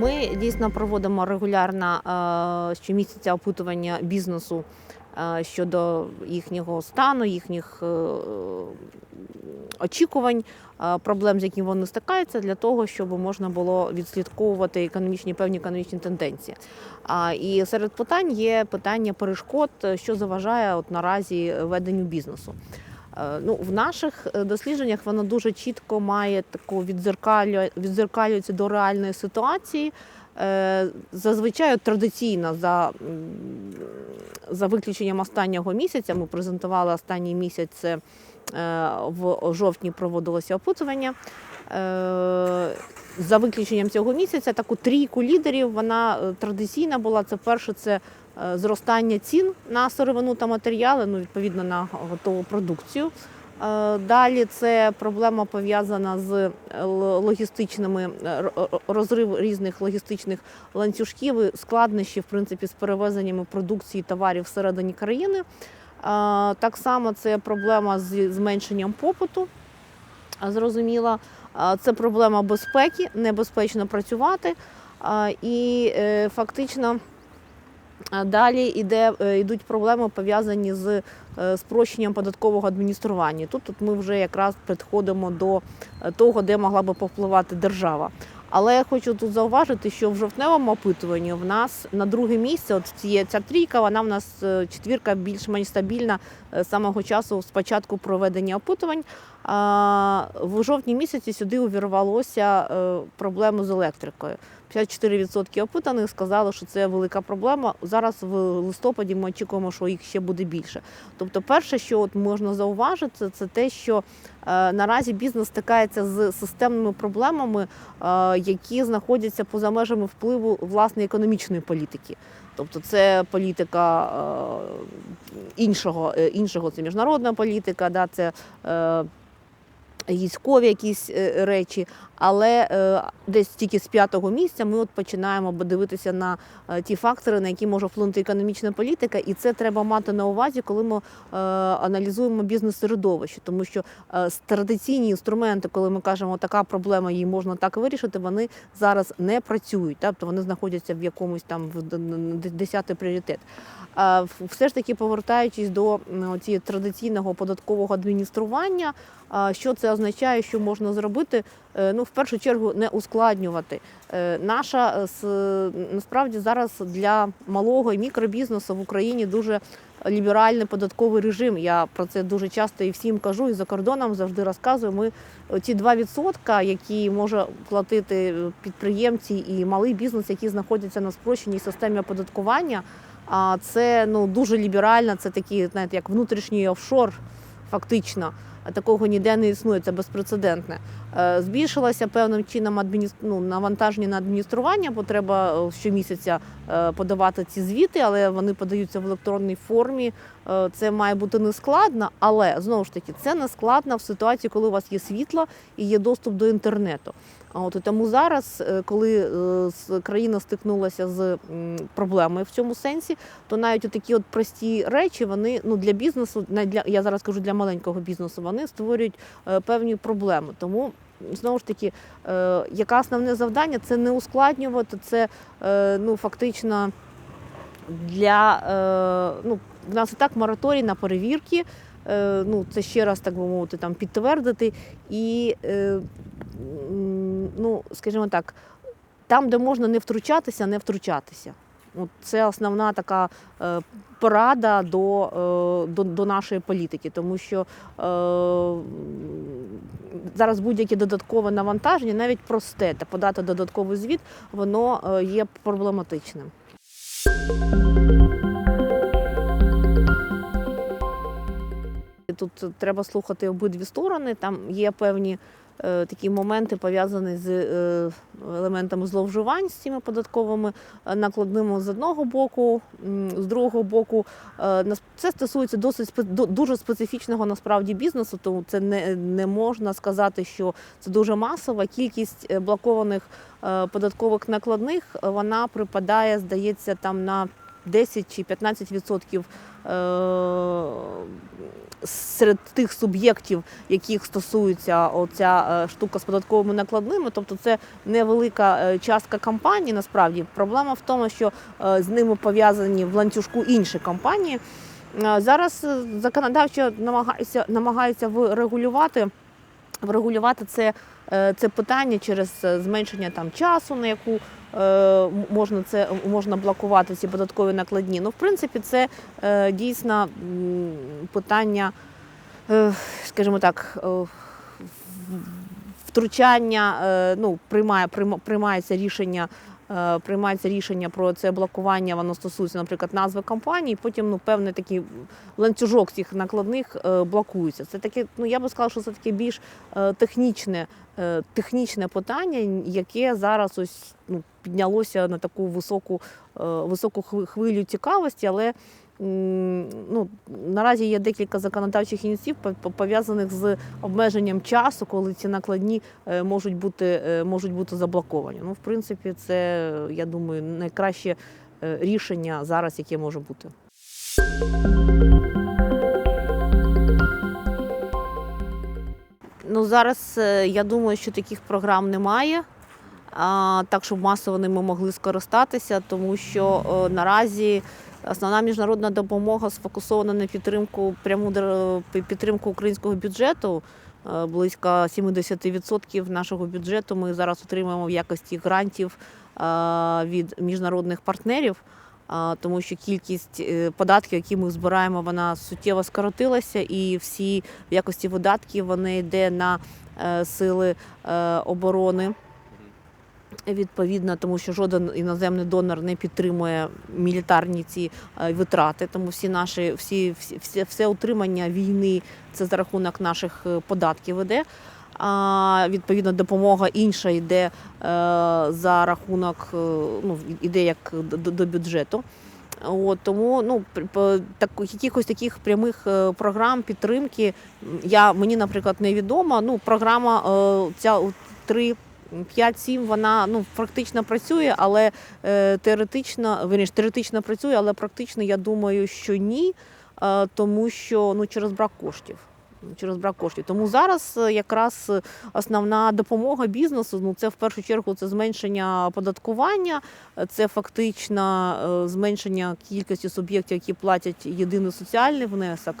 Ми дійсно проводимо регулярно е, щомісяця опитування бізнесу е, щодо їхнього стану, їхніх е, очікувань, проблем, з якими вони стикаються, для того, щоб можна було відслідковувати економічні певні економічні тенденції. І серед питань є питання перешкод, що заважає от наразі веденню бізнесу. Е, Ну, в наших е, дослідженнях воно дуже чітко має таку відзеркалю, відзеркалюється до реальної ситуації. Е, Зазвичай традиційно за, за виключенням останнього місяця, ми презентували останній місяць, в жовтні проводилося опитування. За виключенням цього місяця таку трійку лідерів вона традиційна була. Це перше, це зростання цін на сировину та матеріали, ну відповідно на готову продукцію. Е, Далі це проблема пов'язана з е, логістичними е, розрив різних логістичних ланцюжків, і складнощі в принципі з перевезеннями продукції товарів всередині країни. Е, Так само це проблема з зменшенням попиту. Зрозуміло, Е, це проблема безпеки, небезпечно працювати. Е, І е, фактично Далі іде, е, йдуть проблеми пов'язані з е, спрощенням податкового адміністрування. Тут, тут ми вже якраз підходимо до е, того, де могла би повпливати держава. Але я хочу тут зауважити, що в жовтневому опитуванні в нас на друге місце, от ці, ця трійка, вона в нас четвірка більш-менш стабільна з самого часу з початку проведення опитувань. В жовтні місяці сюди увірвалося проблеми з електрикою. 54% опитаних сказали, що це велика проблема. Зараз в листопаді ми очікуємо, що їх ще буде більше. Тобто, перше, що от можна зауважити, це те, що е, наразі бізнес стикається з системними проблемами, е, які знаходяться поза межами впливу власне економічної політики. Тобто це політика е, іншого, іншого це міжнародна політика, да, це військові якісь речі, але е, десь тільки з п'ятого місця ми от починаємо дивитися на е, ті фактори, на які може вплинути економічна політика, і це треба мати на увазі, коли ми е, аналізуємо бізнес-середовище, тому що традиційні інструменти, коли ми кажемо, така проблема її можна так вирішити, вони зараз не працюють, тобто вони знаходяться в якомусь там в десятий пріоритет. Все ж таки повертаючись до цієї традиційного податкового адміністрування, що це означає, що можна зробити? Ну, в першу чергу, не ускладнювати. Е, Наша е, насправді зараз для малого і мікробізнесу в Україні дуже ліберальний податковий режим. Я про це дуже часто і всім кажу, і за кордоном завжди розказую. Ми ці 2%, які може платити підприємці і малий бізнес, які знаходяться на спрощеній системі оподаткування. А це ну дуже ліберально, це такий, знаєте, як внутрішній офшор, фактично. Такого ніде не існує, це безпрецедентне. Е, Збільшилося певним чином ну, навантаження на адміністрування, бо треба е, щомісяця е, подавати ці звіти, але вони подаються в електронній формі. Це має бути не складно, але знову ж таки це не складно в ситуації, коли у вас є світло і є доступ до інтернету. От тому зараз, коли країна стикнулася з проблемою в цьому сенсі, то навіть такі от прості речі, вони ну для бізнесу, не для я зараз кажу для маленького бізнесу, вони створюють певні проблеми. Тому знову ж таки, е, яке основне завдання це не ускладнювати, це е, ну фактично для е, ну в нас і так мораторій на перевірки. Е, ну це ще раз так би мовити, там підтвердити і е, ну, скажімо так, там, де можна не втручатися, не втручатися. Це основна така е, порада до, е, до, до нашої політики, тому що е, зараз будь-яке додаткове навантаження, навіть просте, та подати додатковий звіт, воно є проблематичним. Тут треба слухати обидві сторони. Там є певні такі моменти пов'язані з е, елементами зловживань з цими податковими е, накладними з одного боку, з другого боку. е, Це стосується досить дуже специфічного насправді бізнесу, тому це не, не можна сказати, що це дуже масова кількість е, блокованих е, податкових накладних. е, Вона припадає, здається, там на 10 чи 15 відсотків е, серед тих суб'єктів, яких стосується оця е, штука з податковими накладними, тобто це невелика е, частка компаній. Насправді проблема в тому, що з ними пов'язані в ланцюжку інші компанії. Зараз законодавчо намагаються намагаються врегулювати врегулювати це, це питання через зменшення там часу, на яку можна це можна блокувати ці податкові накладні. Ну, в принципі, це е, дійсно питання, е, скажімо так. е, Втручання, е, ну, приймає, прийма- приймається рішення, е, приймається рішення про це блокування, воно стосується, наприклад, назви компанії, потім ну, певний такий ланцюжок цих накладних е, блокується. Це таке, ну я би сказала, що це таке більш е, технічне, е, технічне питання, яке зараз ось ну, піднялося на таку високу, е, високу хвилю цікавості, але ну, наразі є декілька законодавчих ініціатив по- по- пов'язаних з обмеженням часу, коли ці накладні е, можуть бути, е, можуть бути заблоковані. Ну, в принципі, це, я думаю, найкраще е, рішення зараз, яке може бути. Ну, зараз я думаю, що таких програм немає. Так, щоб масово ними могли скористатися, тому що наразі основна міжнародна допомога сфокусована на підтримку пряму підтримку українського бюджету. Е, Близько 70% нашого бюджету ми зараз отримуємо в якості грантів е, від міжнародних партнерів, тому що кількість е, податків, які ми збираємо, вона суттєво скоротилася, і всі в якості видатків вони йде на е, сили е, оборони. Відповідно, тому що жоден іноземний донор не підтримує мілітарні ці е, витрати, тому всі наші всі, всі, все утримання війни це за рахунок наших е, податків іде. А відповідно допомога інша йде е, за рахунок, ну іде як до, до бюджету. От, тому ну так, якихось таких прямих програм підтримки я мені, наприклад, невідомо. Ну, програма ця три. 5-7 вона ну практично працює, але е, теоретично, верніше, теоретично працює, але практично я думаю, що ні, е, тому що ну через брак коштів. Через брак коштів. Тому зараз е, якраз основна допомога бізнесу. Ну це в першу чергу це зменшення оподаткування, це фактично е, зменшення кількості суб'єктів, які платять єдиний соціальний внесок.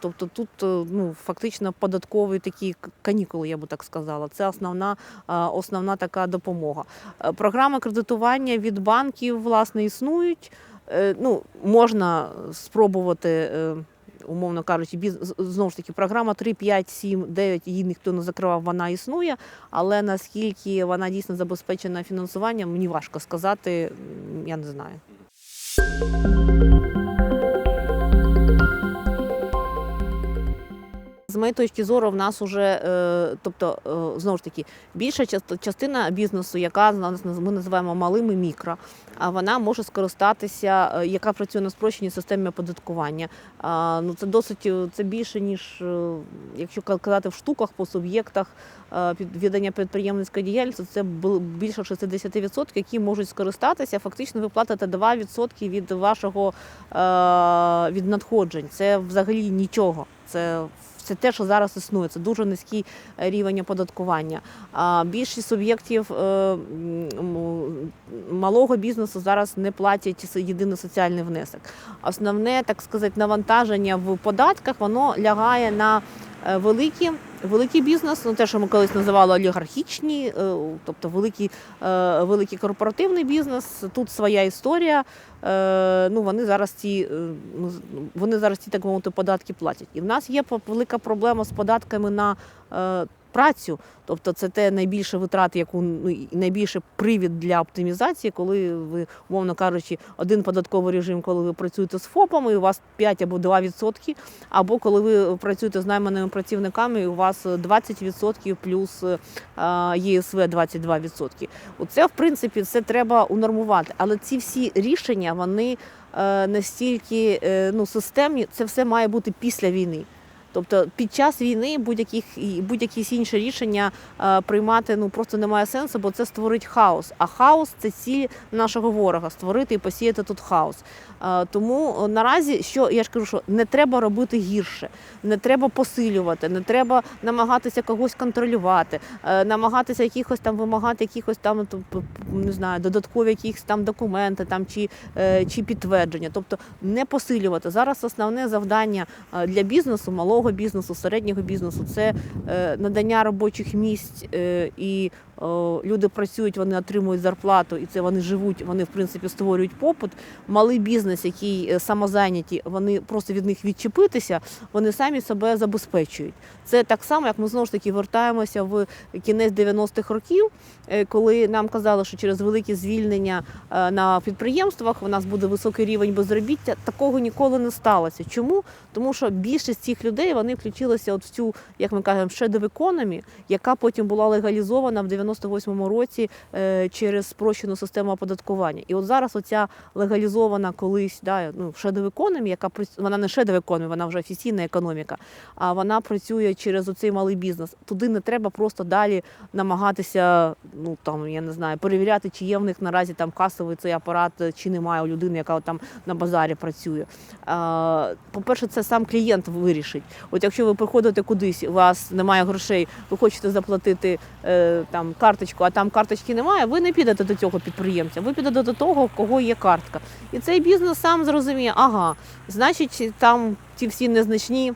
Тобто тут е, ну, фактично податкові такі канікули, я би так сказала. Це основна, основна така допомога. Е, Програми кредитування від банків власне існують. Е, Ну, можна спробувати. е, Умовно кажучи, біз... знову ж таки, програма 3, 5, 7, 9, її ніхто не закривав, вона існує. Але наскільки вона дійсно забезпечена фінансуванням, мені важко сказати, я не знаю. Моєї точки зору, в нас уже, е, тобто, е, знову ж таки, більша част- частина бізнесу, яка ми називаємо малим і мікро, а вона може скористатися, е, яка працює на спрощеній системі оподаткування. Ну це досить це більше ніж якщо ка- казати в штуках по суб'єктах під підприємницької діяльності, це більше 60%, які можуть скористатися. Фактично ви платите 2% від вашого від надходжень. Це взагалі нічого. Це це те, що зараз існує. Це дуже низький е, рівень оподаткування. А більшість суб'єктів е, малого бізнесу зараз не платять єдиний соціальний внесок. Основне, так сказати, навантаження в податках воно лягає на е, великі. Великий бізнес, ну те, що ми колись називали олігархічні, е, тобто великий, е, великий корпоративний бізнес. Тут своя історія. Е, Ну вони зараз ці ну, вони зараз ці так мовити податки платять. І в нас є велика проблема з податками на працю. Тобто це те найбільше витрат, яку ну найбільше привід для оптимізації, коли ви, умовно кажучи, один податковий режим, коли ви працюєте з ФОПами, і у вас 5 або 2 відсотки, або коли ви працюєте з найманими працівниками, і у вас 20 відсотків плюс е, ЄСВ 22 відсотки. Оце, в принципі, це треба унормувати. Але ці всі рішення, вони е, настільки е, ну, системні, це все має бути після війни. Тобто під час війни будь-яких будь-якісь інші рішення е, приймати ну просто немає сенсу, бо це створить хаос. А хаос це ціль нашого ворога створити і посіяти тут хаос. Е, Тому е, наразі, що я ж кажу, що не треба робити гірше, не треба посилювати, не треба намагатися когось контролювати, намагатися якихось там вимагати якихось там то, п- п- не знаю, додаткові якісь там документи там чи, чи підтвердження. Тобто не посилювати. Зараз основне завдання для бізнесу, малого бізнесу, середнього бізнесу. Це е, надання робочих місць е, і люди працюють, вони отримують зарплату, і це вони живуть, вони в принципі створюють попит. Малий бізнес, який е, самозайняті, вони просто від них відчепитися, вони самі себе забезпечують. Це так само, як ми знову ж таки вертаємося в кінець 90-х років, е, коли нам казали, що через великі звільнення е, на підприємствах у нас буде високий рівень безробіття. Такого ніколи не сталося. Чому? Тому що більшість цих людей вони включилися от в цю, як ми кажемо, shadow economy, яка потім була легалізована в 98-му році е, через спрощену систему оподаткування. І от зараз оця легалізована колись да, ну, economy, яка вона не economy, вона вже офіційна економіка, а вона працює через оцей малий бізнес. Туди не треба просто далі намагатися, ну там я не знаю, перевіряти, чи є в них наразі там касовий цей апарат, чи немає у людини, яка там на базарі працює. По-перше, це сам клієнт вирішить. От якщо ви приходите кудись, у вас немає грошей, ви хочете заплатити е, там карточку, а там карточки немає, ви не підете до цього підприємця, ви підете до того, в кого є картка. І цей бізнес сам зрозуміє, ага, значить, там ті всі незначні.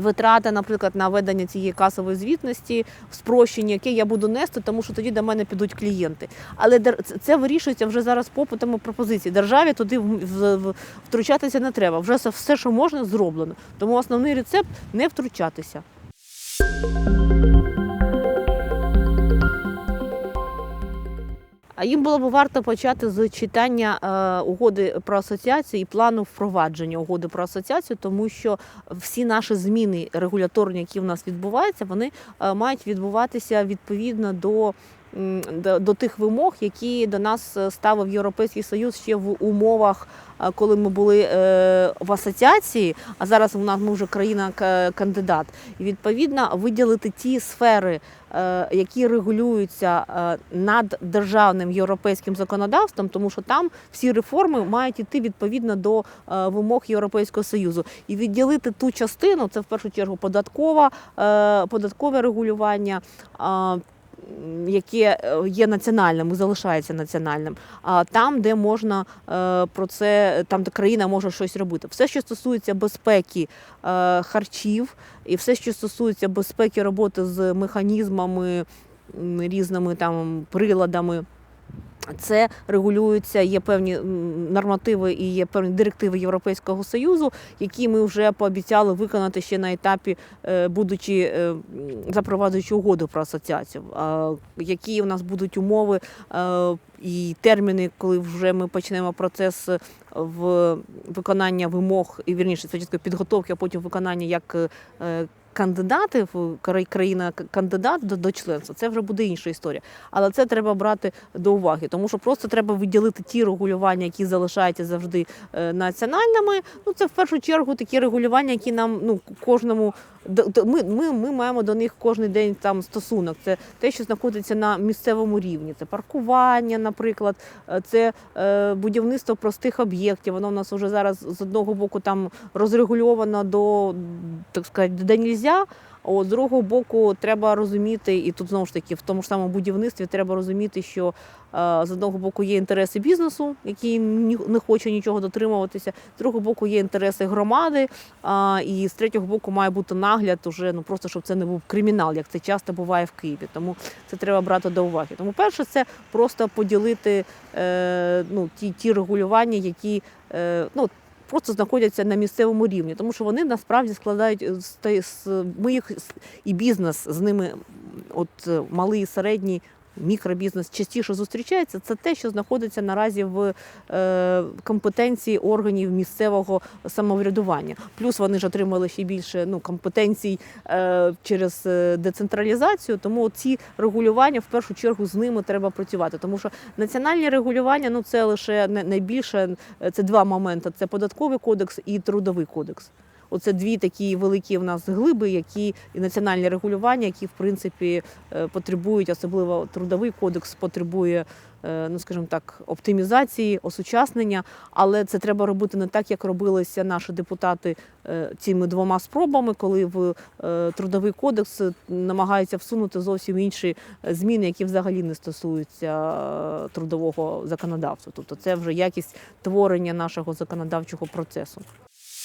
Витрати, наприклад, на ведення цієї касової звітності, спрощення, яке я буду нести, тому що тоді до мене підуть клієнти. Але це- вирішується вже зараз попитом пропозиції. Державі туди втручатися не треба. Вже все, що можна, зроблено. Тому основний рецепт не втручатися. А їм було б варто почати з читання е, угоди про асоціацію і плану впровадження угоди про асоціацію, тому що всі наші зміни регуляторні, які в нас відбуваються, вони е, мають відбуватися відповідно до. До, тих вимог, які до нас е, ставив Європейський Союз ще в умовах, е, коли ми були е, в асоціації, а зараз у нас ми вже країна-кандидат. І відповідно виділити ті сфери, які регулюються над державним європейським законодавством, тому що там всі реформи мають йти відповідно до вимог Європейського союзу, і відділити ту частину, це в першу чергу податкова, податкове регулювання. Яке е, є національним і залишається національним, а там, де можна е, про це, там де країна може щось робити. Все, що стосується безпеки е, харчів, і все, що стосується безпеки роботи з механізмами, різними там приладами. Це регулюється, є певні нормативи і є певні директиви Європейського союзу, які ми вже пообіцяли виконати ще на етапі, е, будучи е, запроваджуючи угоду про асоціацію. Які у нас будуть умови е, і терміни, коли вже ми почнемо процес в виконання вимог і вірніше спочатку підготовки, а потім виконання як кандидати в кра- країна кандидат до, до членства. Це вже буде інша історія. Але це треба брати до уваги, тому що просто треба виділити ті регулювання, які залишаються завжди е, національними. Ну це в першу чергу такі регулювання, які нам ну кожному до- до- ми, ми, ми маємо до них кожен день там стосунок. Це те, що знаходиться на місцевому рівні. Це паркування, наприклад, е, це е, будівництво простих об'єктів. Воно у нас вже зараз з одного боку там розрегульовано до так сказати, де нельзя. От з другого боку, треба розуміти, і тут знову ж таки в тому ж самому будівництві треба розуміти, що е, з одного боку є інтереси бізнесу, який не хоче нічого дотримуватися, з другого боку є інтереси громади, і з третього боку має бути нагляд, уже ну просто щоб це не був кримінал, як це часто буває в Києві. Тому це треба брати до уваги. Тому перше, це просто поділити е, ну, ті, ті регулювання, які е, ну. Просто знаходяться на місцевому рівні, тому що вони насправді складають е, ми їх і бізнес з ними, от малий малий, середній, мікробізнес частіше зустрічається. Це те, що знаходиться наразі в е, компетенції органів місцевого самоврядування. Плюс вони ж отримали ще більше ну, компетенцій е, через е, децентралізацію. Тому ці регулювання в першу чергу з ними треба працювати. Тому що національні регулювання ну це лише найбільше це два моменти: це податковий кодекс і трудовий кодекс. Оце дві такі великі в нас глиби, які і національне регулювання, які в принципі е, потребують, особливо трудовий кодекс потребує. е, Ну, скажімо так, оптимізації, осучаснення, але це треба робити не так, як робилися наші депутати е, цими двома спробами, коли в трудовий кодекс намагаються всунути зовсім інші зміни, які взагалі не стосуються трудового законодавства. Тобто це вже якість творення нашого законодавчого процесу.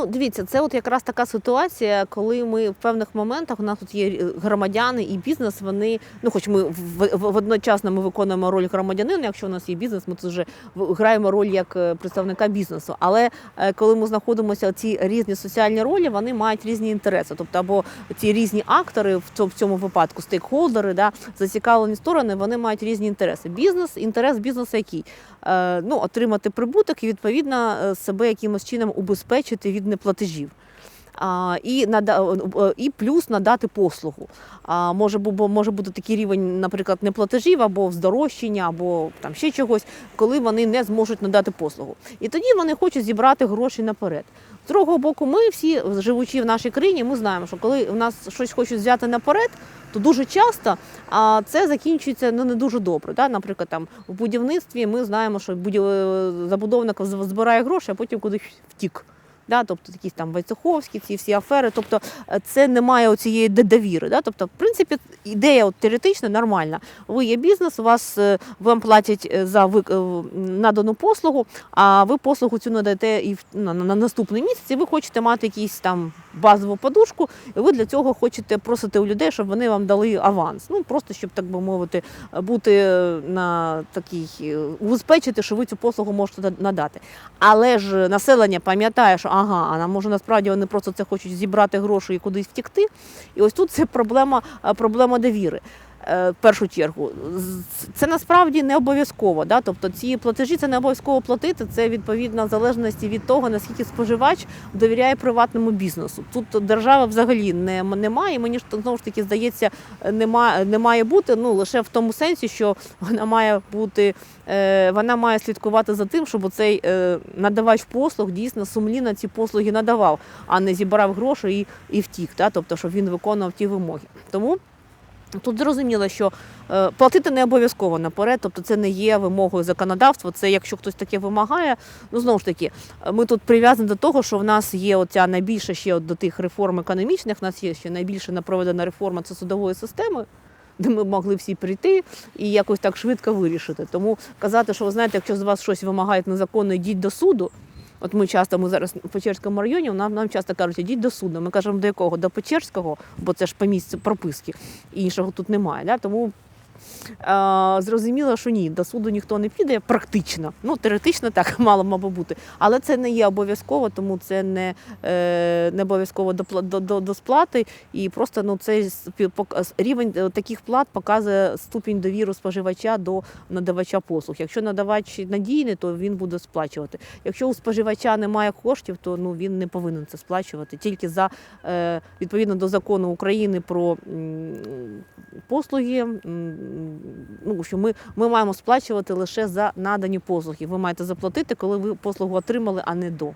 Ну, дивіться, це от якраз така ситуація, коли ми в певних моментах у нас тут є е, громадяни і бізнес. Вони ну, хоч ми в, водночасно ми виконуємо роль громадянина. Якщо у нас є бізнес, ми тут вже граємо роль як е, представника бізнесу. Але е, коли ми знаходимося ці різні соціальні ролі, вони мають різні інтереси. Тобто, або ці різні актори в цьому, випадку, стейкхолдери, да, зацікавлені сторони, вони мають різні інтереси. Бізнес, інтерес бізнесу який? Ну, отримати прибуток і відповідно себе якимось чином убезпечити від неплатежів. А, і, нада, і плюс надати послугу. А, може, бо може бути такий рівень, наприклад, неплатежів або здорожчання, або там ще чогось, коли вони не зможуть надати послугу. І тоді вони хочуть зібрати гроші наперед. З другого боку, ми всі, живучи в нашій країні, ми знаємо, що коли в нас щось хочуть взяти наперед, то дуже часто а, це закінчується ну, не дуже добре. Да? Наприклад, там в будівництві ми знаємо, що будів... е, забудовник збирає гроші, а потім кудись втік. Да, тобто якісь там Вайцеховські, ці всі афери. Тобто е, це немає оцієї довіри. Да? Тобто, в принципі, ідея от, теоретично нормальна. Ви є бізнес, вас е, вам платять е, за вик- надану послугу, а ви послугу цю надаєте і на, на, на наступний місяць, і ви хочете мати якісь там базову подушку, і ви для цього хочете просити у людей, щоб вони вам дали аванс. Ну просто щоб так би мовити, бути на такій е, убезпечити, що ви цю послугу можете надати. Але ж населення пам'ятає, що ага, а може насправді вони просто це хочуть зібрати гроші і кудись втікти. І ось тут це проблема, е, проблема довіри. Е, В першу чергу, це насправді не обов'язково. Да? Тобто ці платежі це не обов'язково платити. Це відповідно в залежності від того, наскільки споживач довіряє приватному бізнесу. Тут держава взагалі не, немає. Мені ж знову ж таки здається, немає, не має бути ну лише в тому сенсі, що вона має бути, е, вона має слідкувати за тим, щоб цей е, надавач послуг дійсно сумлінно ці послуги надавав, а не зібрав гроші і, і втік. Та? Тобто, щоб він виконував ті вимоги. Тому Тут зрозуміло, що е, платити не обов'язково наперед, тобто це не є вимогою законодавства. Це якщо хтось таке вимагає, ну знову ж таки, ми тут прив'язані до того, що в нас є оця найбільша ще от до тих реформ економічних. В нас є ще найбільше напроведена реформа це судової системи. Де ми могли всі прийти і якось так швидко вирішити. Тому казати, що ви знаєте, якщо з вас щось вимагають незаконно, йдіть до суду. От ми часто, ми зараз в Печерському районі, нам, нам часто кажуть, ідіть до суду. Ми кажемо, до якого? До Печерського, бо це ж по місцю прописки. Іншого тут немає. Да? Тому зрозуміло, що ні, до суду ніхто не піде практично. Ну, теоретично так мало мабуть бути. Але це не є обов'язково, тому це не, е, не обов'язково до, до, до, сплати. І просто ну, цей рівень е, таких плат показує ступінь довіру споживача до надавача послуг. Якщо надавач надійний, то він буде сплачувати. Якщо у споживача немає коштів, то ну, він не повинен це сплачувати. Тільки за е, відповідно до закону України про послуги, ну, що ми, ми маємо сплачувати лише за надані послуги. Ви маєте заплатити, коли ви послугу отримали, а не до.